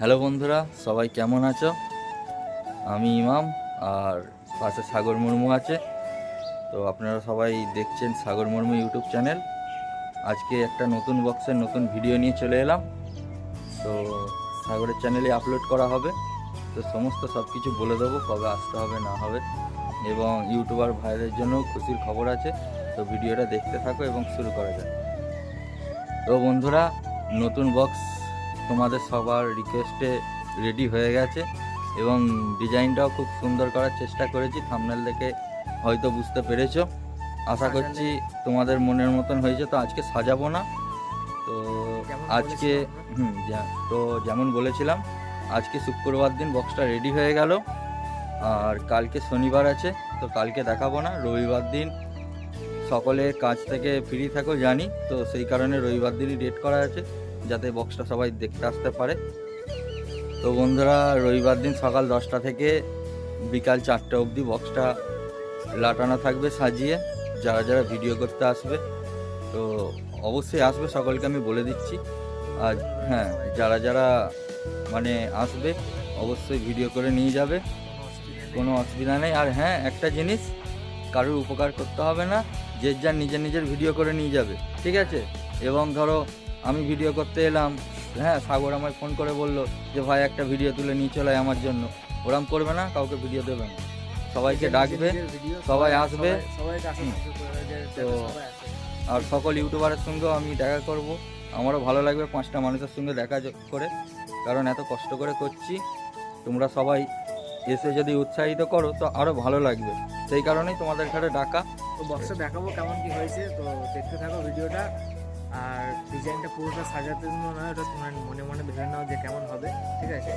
Hello বন্ধুরা, সবাই কেমন আছো? আমি ইমাম, আর পাশে সাগর মুর্মু আছে। তো আপনারা সবাই দেখছেন সাগর মুর্মু ইউটিউব চ্যানেল। আজকে একটা নতুন বক্সের নতুন ভিডিও নিয়ে চলে এলাম। তো সাগরের চ্যানেলে আপলোড করা হবে। তো সমস্ত সব কিছু বলে দেবো, কবে আসতে হবে, না হবে। এবং ইউটিউবার ভাইদের জন্য খুশির খবর আছে। তো ভিডিওটা দেখতে থাকো এবং শুরু করা যাক। তো বন্ধুরা, নতুন বক্স তোমাদের সবার রিকোয়েস্টে রেডি হয়ে গেছে এবং ডিজাইনটাও খুব সুন্দর করার চেষ্টা করেছি থামনেল দেখে হয়তো বুঝতে পেরেছ। আশা করছি তোমাদের মনের মতন হয়েছে তো আজকে সাজাবো না। তো আজকে। হুম তো যেমন বলেছিলাম আজকে শুক্রবার দিন বক্সটা রেডি হয়ে গেল। আর কালকে শনিবার আছে তো কালকে দেখাবো না রবিবার দিন সকলে কাজ থেকে ফ্রি থাকো জানি তো সেই কারণে রবিবার দিনই ডেট করা আছে। যাতে বক্সটা সবাই দেখতে আসতে পারে। তো বন্ধুরা, রবিবার দিন সকাল দশটা থেকে বিকাল চারটে অবধি বক্সটা লাটানো থাকবে, সাজিয়ে যারা যারা ভিডিও করতে আসবে। তো অবশ্যই আসবে, সকলকে আমি বলে দিচ্ছি। আর হ্যাঁ যারা যারা মানে আসবে, অবশ্যই ভিডিও করে নিয়ে যাবে। কোনো অসুবিধা নেই। আর হ্যাঁ একটা জিনিস, কারোর উপকার করতে হবে না। যে যার নিজের নিজের ভিডিও করে নিয়ে যাবে। ঠিক আছে? এবং ধরো আমি ভিডিও করতে এলাম। হ্যাঁ সাগর আমায় ফোন করে বলল যে ভাই একটা ভিডিও তুলে নিয়ে চলে আমার জন্য। ওরম করবে না কাউকে ভিডিও দেবে না। সবাইকে ডাকবে সবাই আসবে। তো- আর সকল ইউটিউবারের সঙ্গেও আমি দেখা করব। আমারও ভালো লাগবে পাঁচটা মানুষের সঙ্গে দেখা করে কারণ এত কষ্ট করে করছি। তোমরা সবাই এসে যদি উৎসাহিত করো তো আরও ভালো লাগবে। সেই কারণেই তোমাদের ঘরে ডাকা। তো বক্সটা দেখাবো কেমন কি হয়েছে তো দেখতে থাকো ভিডিওটা আর ডিজাইনটা পুরোটা সাজাতে জন্য নয় ওটা তোমরা মনে মনে ভেবে নাও যে কেমন হবে, ঠিক আছে?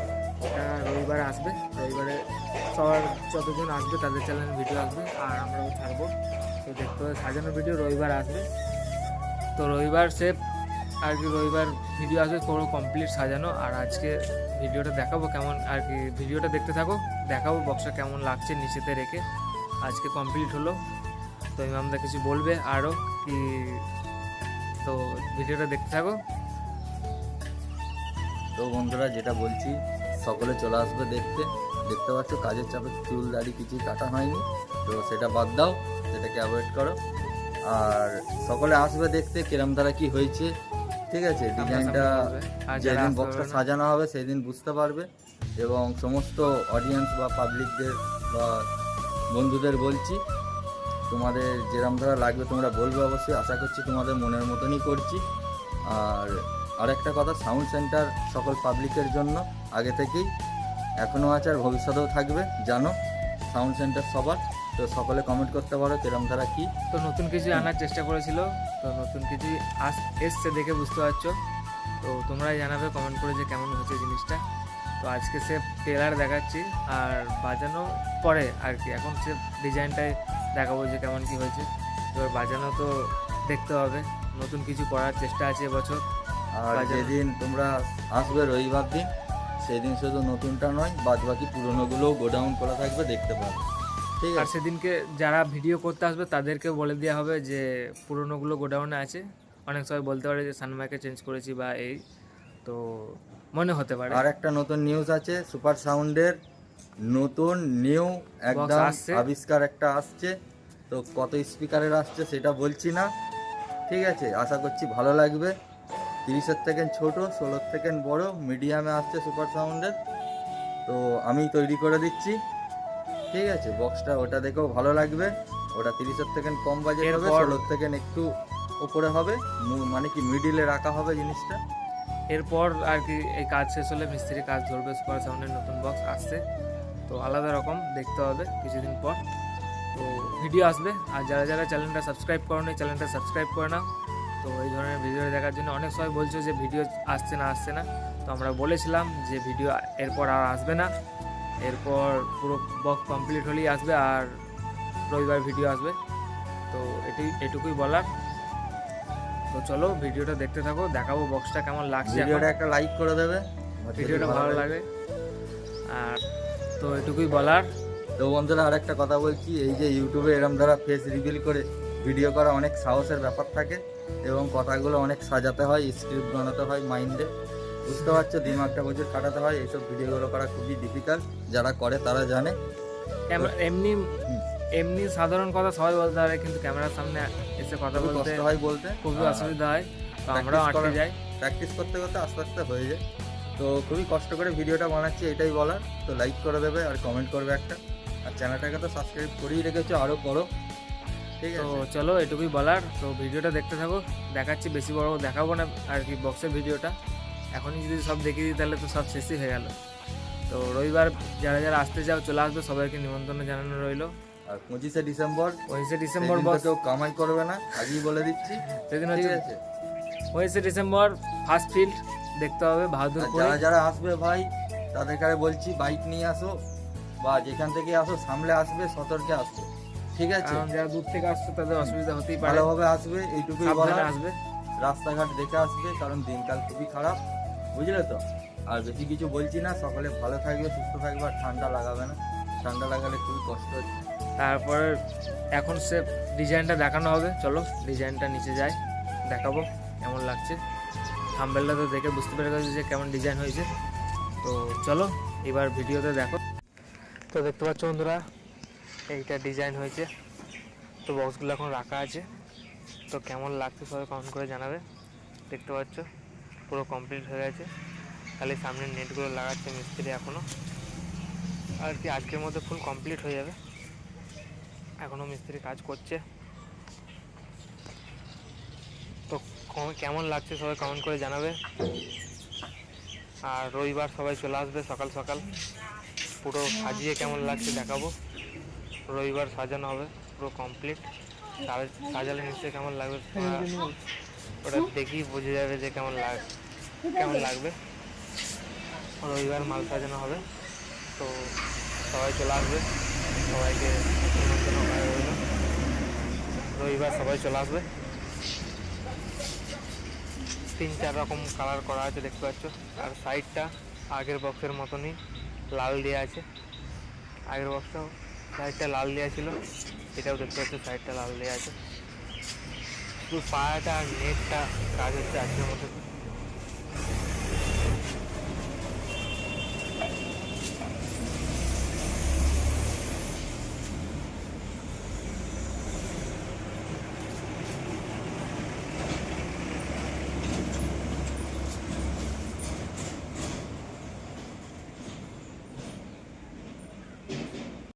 ওটা রবিবার আসবে, রবিবারে সবার যতজন আসবে তাদের চ্যানেলে ভিডিও আসবে, আর আমরাও ছাড়বো। তো দেখতে হবে, সাজানো ভিডিও রবিবার আসবে। তো রবিবার সে আর কি রবিবার ভিডিও আসবে, পুরো কমপ্লিট সাজানো। আর আজকে ভিডিওটা দেখাবো কেমন, আর কি ভিডিওটা দেখতে থাকো, দেখাবো বক্সটা কেমন লাগছে নিচেতে রেখে। আজকে কমপ্লিট হলো। তো ইমামদা কিছু বলবে আরও কি তো ভিডিওটা দেখতে থাকো। তো বন্ধুরা যেটা বলছি সকলে চলে আসবে দেখতে। দেখতে পাচ্ছ কাজের চাপে চুল দাড়ি কিছুই কাটা হয়নি। তো সেটা বাদ দাও সেটাকে অ্যাভয়েড করো। আর সকলে আসবে দেখতে কিরম দ্বারা কি হয়েছে ঠিক আছে? ডিজাইনটা যেদিন বক্সটা সাজানো হবে সেই দিন বুঝতে পারবে। এবং সমস্ত অডিয়েন্স বা পাবলিকদের বা বন্ধুদের বলছি তোমাদের যেরম ধারা লাগবে তোমরা বলবে অবশ্যই, আশা করছি তোমাদের মনের মতনই করছি। আর আরেকটা কথা সাউন্ড সেন্টার সকল পাবলিকের জন্য আগে থেকেই এখনও আছে আর ভবিষ্যতেও থাকবে, জানো সাউন্ড সেন্টার সবার। তো সকলে কমেন্ট করতে পারো কিরম ধারা কী। তো নতুন কিছু আনার চেষ্টা করেছিল, তো নতুন কিছু আস, এসছে দেখে বুঝতে পারছ। তো তোমরাই জানাবে কমেন্ট করে যে কেমন হয়েছে জিনিসটা। তো আজকে সে টেলার দেখাচ্ছি, আর বাজানো পরে আর কি, এখন সে ডিজাইনটাই দেখাবো যে কেমন কি হয়েছে। এবার বাজানো তো দেখতে হবে। নতুন কিছু করার চেষ্টা আছে এবছর। আর যেদিন তোমরা আসবে রবিবার দিন সেদিন শুধু নতুনটা নয় বাদ বাকি পুরোনোগুলোও গোডাউন করা থাকবে দেখতে পাবে। ঠিক আর আছে? সেদিনকে যারা ভিডিও করতে আসবে তাদেরকে বলে দেওয়া হবে যে পুরোনোগুলো গোডাউনে আছে। অনেক সময় বলতে পারে যে সানমাইকে চেঞ্জ করেছি বা এই তো মনে হতে পারে। আর একটা নতুন নিউজ আছে সুপার সাউন্ডের নতুন নিউ একদম আবিষ্কার একটা আসছে। তো কত স্পিকারের আসছে সেটা বলছি না। ঠিক আছে আশা করছি ভালো লাগবে। তিরিশের থেকে ছোট ষোলোর থেকে বড় মিডিয়ামে আসছে সুপার সাউন্ডের তো আমি তৈরি করে দিচ্ছি। ঠিক আছে বক্সটা ওটা দেখেও ভালো লাগবে। ওটা তিরিশের থেকে কম বাজেট হবে ষোলোর থেকে একটু ওপরে হবে। মানে কি মিডিলে রাখা হবে জিনিসটা। এরপর আর কি এই কাজ শেষ হলে মিস্ত্রি কাজ ধরবে সুপার সাউন্ডের নতুন বক্স আসছে। তো আলাদা রকম দেখতে হবে কিছুদিন পর। তো ভিডিও আসবে। আর যারা যারা চ্যানেলটা সাবস্ক্রাইব করো নি চ্যানেলটা সাবস্ক্রাইব করে নাও। তো এই ধরনের ভিডিও দেখার জন্য অনেক সময় বলছো যে ভিডিও আসছে না আসছে না। তো আমরা বলেছিলাম যে ভিডিও এরপর আর আসবে না। এরপর পুরো বক্স কমপ্লিট হলেই আসবে আর রবিবার ভিডিও আসবে। তো এটি এটুকুই বলার। তো চলো ভিডিওটা দেখতে থাকো দেখাবো বক্সটা কেমন লাগছে। ভিডিওটা একটা লাইক করে দেবে। ভিডিওটা ভালো লাগে। আর তো এটুকুই বলার। তো বন্ধুরা আর একটা কথা বলছি এই যে ইউটিউবে এরম দ্বারা ফেস রিভিল করে ভিডিও করা অনেক সাহসের ব্যাপার থাকে এবং কথাগুলো অনেক সাজাতে হয় স্ক্রিপ্ট বানাতে হয় মাইন্ডে বুঝতে পারছ? দিমাগটা প্রচুর খাটাতে হয় এইসব ভিডিওগুলো করা খুবই ডিফিকাল্ট যারা করে তারা জানে। এমনি এমনি সাধারণ কথা সবাই বলতে পারে কিন্তু ক্যামেরার সামনে এসে কথা বলতে হয় বলতে। খুবই অসুবিধা হয় তো আমরাও আটকে যাই। প্র্যাকটিস করতে করতে আস্তে আস্তে হয়ে যায়। তো খুবই কষ্ট করে ভিডিওটা বানাচ্ছি এটাই বলার। তো লাইক করে দেবে আর কমেন্ট করবে একটা। আর চ্যানেলটাকে তো সাবস্ক্রাইব করেই রেখেছো আরও করো। ঠিক তো আছে? চলো এটুকুই বলার। তো ভিডিওটা দেখতে থাকো দেখাচ্ছি বেশি বড় দেখাবো না আর কি বক্সের ভিডিওটা। এখনই যদি সব দেখিয়ে দিই তাহলে তো সব শেষই হয়ে গেল। তো রবিবার যারা যারা আসতে চাও চলে আসবে। সবাইকে নিমন্ত্রণ জানানো রইল। আর পঁচিশে ডিসেম্বর পঁচিশে ডিসেম্বর বক্স কেউ কামাই করবে না আগেই বলে দিচ্ছি। সেদিন হচ্ছে আছে? পঁচিশে ডিসেম্বর ফার্স্ট ফিল্ড দেখতে হবে আর বাহাদুরপুরে যারা যারা আসবে ভাই তাদের কাছে বলছি বাইক নিয়ে আসো বা যেখান থেকে আসো সামলে আসবে সতর্কে আসবে ঠিক আছে? কারণ যারা দূর থেকে আসছে তাদের অসুবিধা হতেই পারে। ভালোভাবে আসবে এইটুকুই বলা আসবে। রাস্তাঘাট দেখে আসবে কারণ দিনকাল খুবই খারাপ। বুঝলে তো? আর বেশি কিছু বলছি না সকালে ভালো থাকবে সুস্থ থাকবে আর ঠান্ডা লাগাবে না। ঠান্ডা লাগালে খুবই কষ্ট হচ্ছে। তারপরে এখন সে ডিজাইনটা দেখানো হবে। চলো ডিজাইনটা নিচে যাই দেখাবো কেমন লাগছে। থাম্বেলটা তো দেখে বুঝতে পেরে গেছি যে কেমন ডিজাইন হয়েছে। তো চলো, এবার ভিডিওতে দেখো। তো দেখতে পাচ্ছ বন্ধুরা, এইটা ডিজাইন হয়েছে। তো বক্সগুলো এখন রাখা আছে। তো কেমন লাগছে সবাই কমেন্ট করে জানাবে। দেখতে পাচ্ছ, পুরো কমপ্লিট হয়ে গেছে। খালি সামনের নেটগুলো লাগাচ্ছে মিস্ত্রি এখনও আর কি, আজকের মধ্যে ফুল কমপ্লিট হয়ে যাবে। এখনও মিস্ত্রি কাজ করছে তো ক- কেমন লাগছে সবাই কমেন্ট করে জানাবে। আর রবিবার সবাই চলে আসবে সকাল সকাল। পুরো সাজিয়ে কেমন লাগছে দেখাবো। রবিবার সাজানো হবে, পুরো কমপ্লিট সাজালে নিশ্চয়ই কেমন লাগবে ওটা দেখেই বুঝে যাবে যে কেমন লাগ কেমন লাগবে। রবিবার মাল সাজানো হবে। তো সবাই চলে আসবে। সবাইকে রবিবার সবাই চলে আসবে। তিন, চার রকম কালার করা আছে, দেখতে পাচ্ছ। আর সাইডটা আগের বক্সের মতনই লাল দেওয়া আছে। আগের বক্সটাও সাইডটা লাল দেওয়া ছিল, এটাও দেখতে পাচ্ছ সাইডটা লাল দেওয়া আছে। শুধু পায়াটা আর নেটটা কাজ হচ্ছে আজকের মধ্যে।